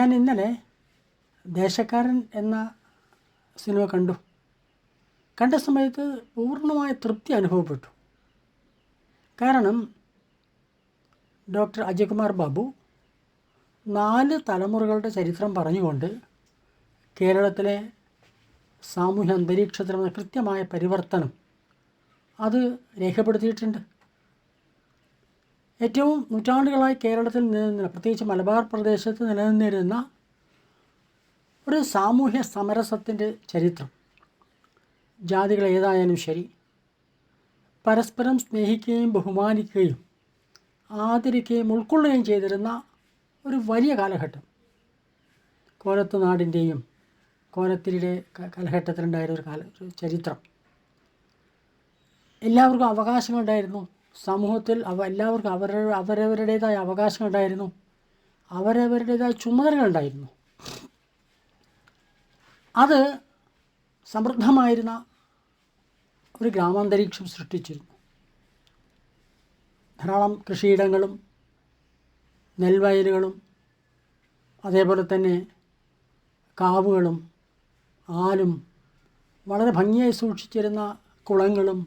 ഞാൻ ഇന്നലെ ദേശക്കാരൻ എന്ന സിനിമ കണ്ടു. കണ്ട സമയത്ത് പൂർണമായ തൃപ്തി അനുഭവപ്പെട്ടു. കാരണം ഡോക്ടർ അജയ്കുമാർ ബാബു നാല് തലമുറകളുടെ ചരിത്രം പറഞ്ഞുകൊണ്ട് കേരളത്തിലെ സാമൂഹ്യ അന്തരീക്ഷത്തിൽ കൃത്യമായ പരിവർത്തനം അത് രേഖപ്പെടുത്തിയിട്ടുണ്ട്. ഏറ്റവും നൂറ്റാണ്ടുകളായി കേരളത്തിൽ നിലനിന്ന പ്രത്യേകിച്ച് മലബാർ പ്രദേശത്ത് നിലനിന്നിരുന്ന ഒരു സാമൂഹ്യ സമരസത്തിന്റെ ചരിത്രം. ജാതികൾ ഏതായാലും ശരി. പരസ്പരം സ്നേഹിക്കുകയും ബഹുമാനിക്കുകയും ആദരിക്കുകയും ഉൾക്കൊള്ളുകയും ചെയ്തിരുന്ന ഒരു വലിയ കാലഘട്ടം. കോലത്ത് നാടിന്റെയും കോലത്തിരിയുടെ കാലഘട്ടത്തിലുണ്ടായിരുന്ന ഒരു കാല ഒരു ചരിത്രം. എല്ലാവർക്കും അവകാശങ്ങളുണ്ടായിരുന്നു. സമൂഹത്തിൽ അവ എല്ലാവർക്കും അവർ അവരവരുടേതായ അവകാശങ്ങളുണ്ടായിരുന്നു അവരവരുടേതായ ചുമതലകളുണ്ടായിരുന്നു അത് സമൃദ്ധമായിരുന്ന ഒരു ഗ്രാമാന്തരീക്ഷം സൃഷ്ടിച്ചിരുന്നു. ധാരാളം കൃഷിയിടങ്ങളും നെൽവയലുകളും അതേപോലെ തന്നെ കാവുകളും ആലും വളരെ ഭംഗിയായി സൂക്ഷിച്ചിരുന്ന കുളങ്ങളും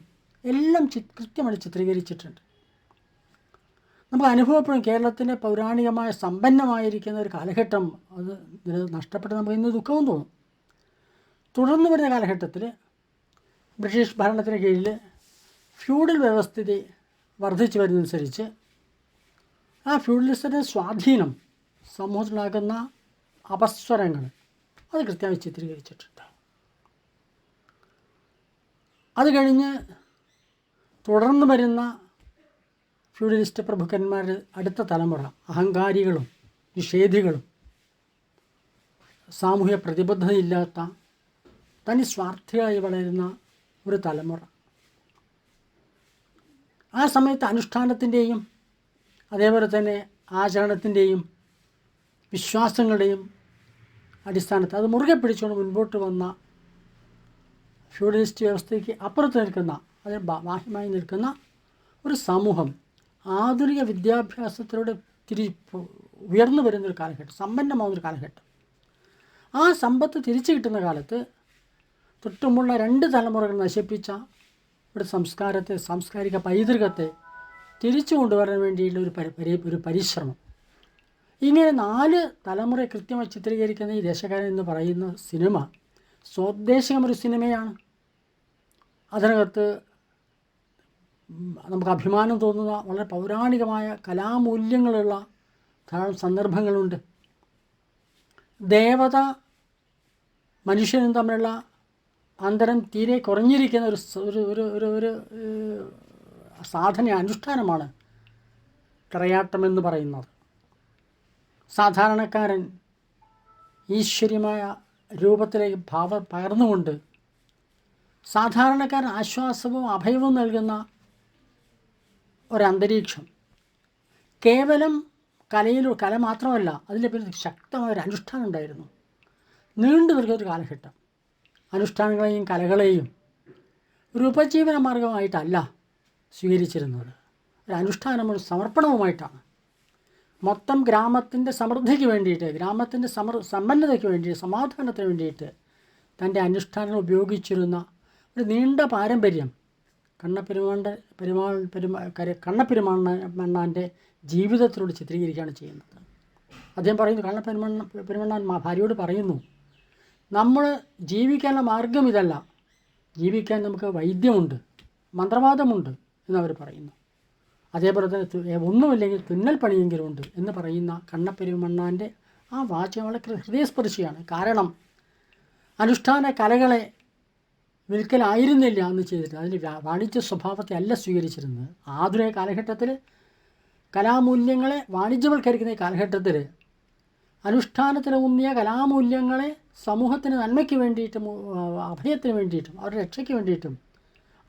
എല്ലാം ചി കൃത്യമായി ചിത്രീകരിച്ചിട്ടുണ്ട്. നമുക്ക് അനുഭവപ്പെടും കേരളത്തിന്റെ പൗരാണികമായ സമ്പന്നമായിരിക്കുന്ന ഒരു കാലഘട്ടം. അത് നഷ്ടപ്പെട്ട് നമുക്ക് ഇന്ന് ദുഃഖവും തോന്നും. തുടർന്ന് വരുന്ന കാലഘട്ടത്തിൽ ബ്രിട്ടീഷ് ഭരണത്തിന് കീഴിൽ ഫ്യൂഡൽ വ്യവസ്ഥിതി വർദ്ധിച്ചു വരുന്നതനുസരിച്ച് ആ ഫ്യൂഡലിസത്തിന്റെ സ്വാധീനം സമൂഹത്തിലാകുന്ന അപസ്വരങ്ങൾ അത് കൃത്യമായി ചിത്രീകരിച്ചിട്ടുണ്ട്. അത് കഴിഞ്ഞ് തുടർന്ന് വരുന്ന ഫ്യൂഡലിസ്റ്റ് പ്രഭുക്കന്മാർ അടുത്ത തലമുറ അഹങ്കാരികളും നിഷേധികളും സാമൂഹ്യ പ്രതിബദ്ധതയില്ലാത്ത തനി സ്വാർത്ഥിയായി വളരുന്ന ഒരു തലമുറ. ആ സമയത്ത് അനുഷ്ഠാനത്തിന്റെയും അതേപോലെ തന്നെ ആചരണത്തിന്റെയും വിശ്വാസങ്ങളുടെയും അടിസ്ഥാനത്തിൽ അത് മുറുകെ പിടിച്ചുകൊണ്ട് മുൻപോട്ട് വന്ന ഫ്യൂഡലിസ്റ്റ് വ്യവസ്ഥയ്ക്ക് അപ്പുറത്ത് നിൽക്കുന്ന അതിന് ബാഹ്യമായി നിൽക്കുന്ന ഒരു സമൂഹം ആധുനിക വിദ്യാഭ്യാസത്തിലൂടെ തിരി ഉയർന്നു വരുന്നൊരു കാലഘട്ടം സമ്പന്നമാവുന്നൊരു കാലഘട്ടം. ആ സമ്പത്ത് തിരിച്ചു കിട്ടുന്ന കാലത്ത് തൊട്ടുമുള്ള രണ്ട് തലമുറകൾ നശിപ്പിച്ച ഒരു സംസ്കാരത്തെ സാംസ്കാരിക പൈതൃകത്തെ തിരിച്ചു കൊണ്ടുവരാൻ വേണ്ടിയുള്ള ഒരു പരി ഒരു പരിശ്രമം. ഇങ്ങനെ നാല് തലമുറ കൃത്യമായി ചിത്രീകരിക്കുന്ന ഈ ദേശകാരൻ എന്ന് പറയുന്ന സിനിമ സ്വദേശികമൊരു സിനിമയാണ്. അതിനകത്ത് നമുക്ക് അഭിമാനം തോന്നുന്ന വളരെ പൗരാണികമായ കലാമൂല്യങ്ങളുള്ള ധാരാളം സന്ദർഭങ്ങളുണ്ട്. ദേവത മനുഷ്യനും തമ്മിലുള്ള അന്തരം തീരെ കുറഞ്ഞിരിക്കുന്ന ഒരു ഒരു ഒരു ഒരു സാധന അനുഷ്ഠാനമാണ് എന്ന് പറയുന്നത്. സാധാരണക്കാരൻ ഈശ്വര്യമായ രൂപത്തിലേക്ക് ഭാവ പകർന്നുകൊണ്ട് സാധാരണക്കാരൻ ആശ്വാസവും അഭയവും നൽകുന്ന ഒരന്തരീക്ഷം. കേവലം കലയിൽ കല മാത്രമല്ല അതിന്റെ പേരിൽ ശക്തമായ ഒരു അനുഷ്ഠാനം ഉണ്ടായിരുന്നു. നീണ്ടു നിൽക്കുന്ന ഒരു കാലഘട്ടം. അനുഷ്ഠാനങ്ങളെയും കലകളെയും ഒരു ഉപജീവന മാർഗമായിട്ടല്ല സ്വീകരിച്ചിരുന്നത്. ഒരു അനുഷ്ഠാനം ഒരു സമർപ്പണവുമായിട്ടാണ്. മൊത്തം ഗ്രാമത്തിന്റെ സമൃദ്ധിക്ക് വേണ്ടിയിട്ട് ഗ്രാമത്തിന്റെ സമർ സമ്പന്നതയ്ക്ക് വേണ്ടിയിട്ട് സമാധാനത്തിന് വേണ്ടിയിട്ട് തന്റെ അനുഷ്ഠാനങ്ങൾ ഉപയോഗിച്ചിരുന്ന ഒരു നീണ്ട പാരമ്പര്യം കണ്ണപ്പെരുമാണ്ട പെരുമാൾ പെരുമാ കര- കണ്ണപ്പെരുമാണ്ണ മണ്ണാന്റെ ജീവിതത്തിലൂടെ ചിത്രീകരിക്കുകയാണ് ചെയ്യുന്നത്. അദ്ദേഹം പറയുന്നു കണ്ണപ്പെരുമണ്ണ പെരുമണ്ണാൻ ഭാര്യയോട് പറയുന്നു നമ്മൾ ജീവിക്കാനുള്ള മാർഗം ഇതല്ല. ജീവിക്കാൻ നമുക്ക് വൈദ്യമുണ്ട് മന്ത്രവാദമുണ്ട് എന്നവർ പറയുന്നു. അതേപോലെ തന്നെ ഒന്നുമില്ലെങ്കിൽ തുന്നൽ പണിയെങ്കിലും ഉണ്ട് എന്ന് പറയുന്ന കണ്ണപ്പെരുമണ്ണാന്റെ ആ വാചകം വളരെ ഹൃദയസ്പർശിയാണ്. കാരണം അനുഷ്ഠാന കലകളെ വിൽക്കലായിരുന്നില്ല അന്ന് ചെയ്തിട്ട് അതിന്റെ വാണിജ്യ സ്വഭാവത്തെ അല്ല സ്വീകരിച്ചിരുന്നത് ആധുനിക കാലഘട്ടത്തിൽ കലാമൂല്യങ്ങളെ വാണിജ്യവൽക്കരിക്കുന്ന ഈ കാലഘട്ടത്തിൽ അനുഷ്ഠാനത്തിലൂന്നിയ കലാമൂല്യങ്ങളെ സമൂഹത്തിന് നന്മയ്ക്ക് വേണ്ടിയിട്ടും അഭയത്തിന് വേണ്ടിയിട്ടും അവരുടെ രക്ഷയ്ക്ക് വേണ്ടിയിട്ടും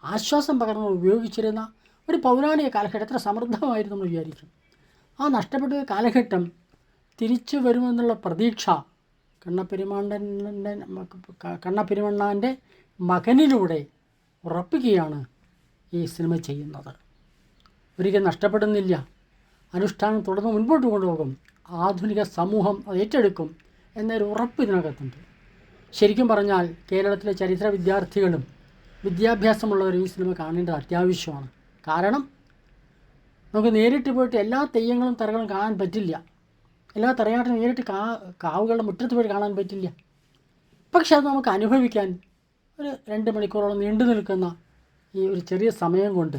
ആശ്വാസം പകർന്ന് ഉപയോഗിച്ചിരുന്ന ഒരു പൗരാണിക കാലഘട്ടം എത്ര സമൃദ്ധമായിരുന്നു നമ്മൾ വിചാരിക്കും ആ നഷ്ടപ്പെട്ട കാലഘട്ടം തിരിച്ചു വരുമെന്നുള്ള പ്രതീക്ഷ കണ്ണപ്പെരുമാണ്ടന്റെ കണ്ണപ്പെരുമണ്ണാന്റെ മകനിലൂടെ ഉറപ്പിക്കുകയാണ് ഈ സിനിമ ചെയ്യുന്നത്. ഒരിക്കലും നഷ്ടപ്പെടുന്നില്ല. അനുഷ്ഠാനം തുടർന്ന് മുൻപോട്ട് കൊണ്ടുപോകും. ആധുനിക സമൂഹം അത് ഏറ്റെടുക്കും എന്നൊരു ഉറപ്പ് ഇതിനകത്തുണ്ട്. ശരിക്കും പറഞ്ഞാൽ കേരളത്തിലെ ചരിത്ര വിദ്യാർത്ഥികളും വിദ്യാഭ്യാസമുള്ളവരും ഈ സിനിമ കാണേണ്ടത് അത്യാവശ്യമാണ്. കാരണം നമുക്ക് നേരിട്ട് പോയിട്ട് എല്ലാ തെയ്യങ്ങളും തറകളും കാണാൻ പറ്റില്ല. എല്ലാ തറയാട്ടും നേരിട്ട് കാ കാവുകളുടെ മുറ്റത്ത് പോയി കാണാൻ പറ്റില്ല. പക്ഷെ അത് നമുക്ക് അനുഭവിക്കാൻ ഒരു രണ്ട് മണിക്കൂറോളം നീണ്ടു നിൽക്കുന്ന ഈ ഒരു ചെറിയ സമയം കൊണ്ട്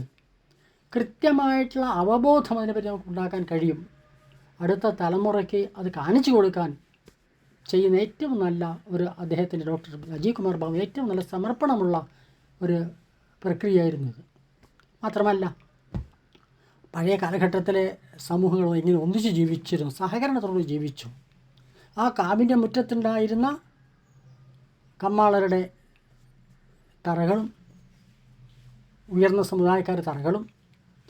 കൃത്യമായിട്ടുള്ള അവബോധം അതിനെപ്പറ്റി നമുക്ക് ഉണ്ടാക്കാൻ കഴിയും. അടുത്ത തലമുറയ്ക്ക് അത് കാണിച്ചു കൊടുക്കാൻ ചെയ്യുന്ന ഏറ്റവും നല്ല ഒരു അദ്ദേഹത്തിന്റെ ഡോക്ടർ അജയ് കുമാർ ബാബു ഏറ്റവും നല്ല സമർപ്പണമുള്ള ഒരു പ്രക്രിയയായിരുന്നു ഇത്. മാത്രമല്ല പഴയ കാലഘട്ടത്തിലെ സമൂഹങ്ങൾ എങ്ങനെ ഒന്നിച്ച് ജീവിച്ചിരുന്നു സഹകരണത്തോട് ജീവിച്ചു. ആ കാവിന്റെ മുറ്റത്തുണ്ടായിരുന്ന കമ്മാളരുടെ തറകളും ഉയർന്ന സമുദായക്കാർ തറകളും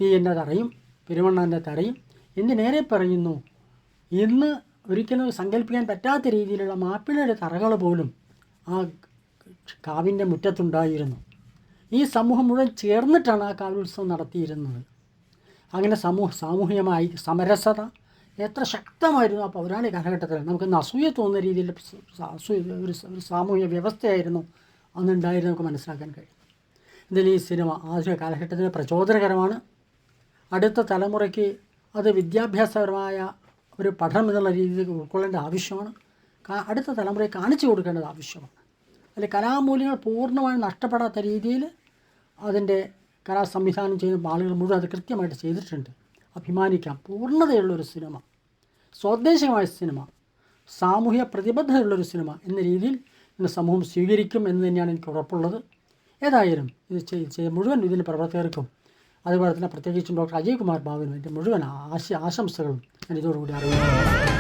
തീയന്റെ തറയും പെരുമണ്ണാന്റെ തറയും എന്ന് നേരെ പറയുന്നു. ഇന്ന് ഒരിക്കലും സങ്കല്പിക്കാൻ പറ്റാത്ത രീതിയിലുള്ള മാപ്പിളയുടെ തറകൾ പോലും ആ കാവിന്റെ മുറ്റത്തുണ്ടായിരുന്നു. ഈ സമൂഹം മുഴുവൻ ചേർന്നിട്ടാണ് ആ കാവ്യോത്സവം നടത്തിയിരുന്നത്. അങ്ങനെ സമൂഹ സാമൂഹികമായി സമരസത എത്ര ശക്തമായിരുന്നു ആ പൗരാണിക കാലഘട്ടത്തിൽ. നമുക്കിന്ന് അസൂയ തോന്നുന്ന രീതിയിൽ ഒരു സാമൂഹിക വ്യവസ്ഥയായിരുന്നു അന്നുണ്ടായിരുന്നു നമുക്ക് മനസ്സിലാക്കാൻ കഴിയും. ഇതിൽ ഈ സിനിമ ആധുനിക കാലഘട്ടത്തിന് പ്രചോദനകരമാണ്. അടുത്ത തലമുറയ്ക്ക് അത് വിദ്യാഭ്യാസപരമായ ഒരു പഠനം എന്നുള്ള രീതിയിൽ ഉൾക്കൊള്ളേണ്ട ആവശ്യമാണ്. അടുത്ത തലമുറയെ കാണിച്ചു കൊടുക്കേണ്ടത് ആവശ്യമാണ്. അതിൽ കലാമൂല്യങ്ങൾ പൂർണമായും നഷ്ടപ്പെടാത്ത രീതിയിൽ അതിന്റെ കലാ സംവിധാനം ചെയ്യുന്ന ആളുകൾ മുഴുവൻ അത് കൃത്യമായിട്ട് ചെയ്തിട്ടുണ്ട്. അഭിമാനിക്കാം. പൂർണതയുള്ളൊരു സിനിമ. സ്വദേശമായ സിനിമ. സാമൂഹ്യ പ്രതിബദ്ധതയുള്ളൊരു സിനിമ എന്ന രീതിയിൽ സമൂഹം സ്വീകരിക്കും എന്ന് തന്നെയാണ് എനിക്ക് ഉറപ്പുള്ളത്. ഏതായാലും ഇത് മുഴുവൻ ഇതിന്റെ പ്രവർത്തകർക്കും അതുപോലെ തന്നെ പ്രത്യേകിച്ചും ഡോക്ടർ അജയ് കുമാർ ബാബുവിനും എന്റെ മുഴുവൻ ആശ ആശംസകളും ഞാൻ ഇതോടുകൂടി അറിയുന്നു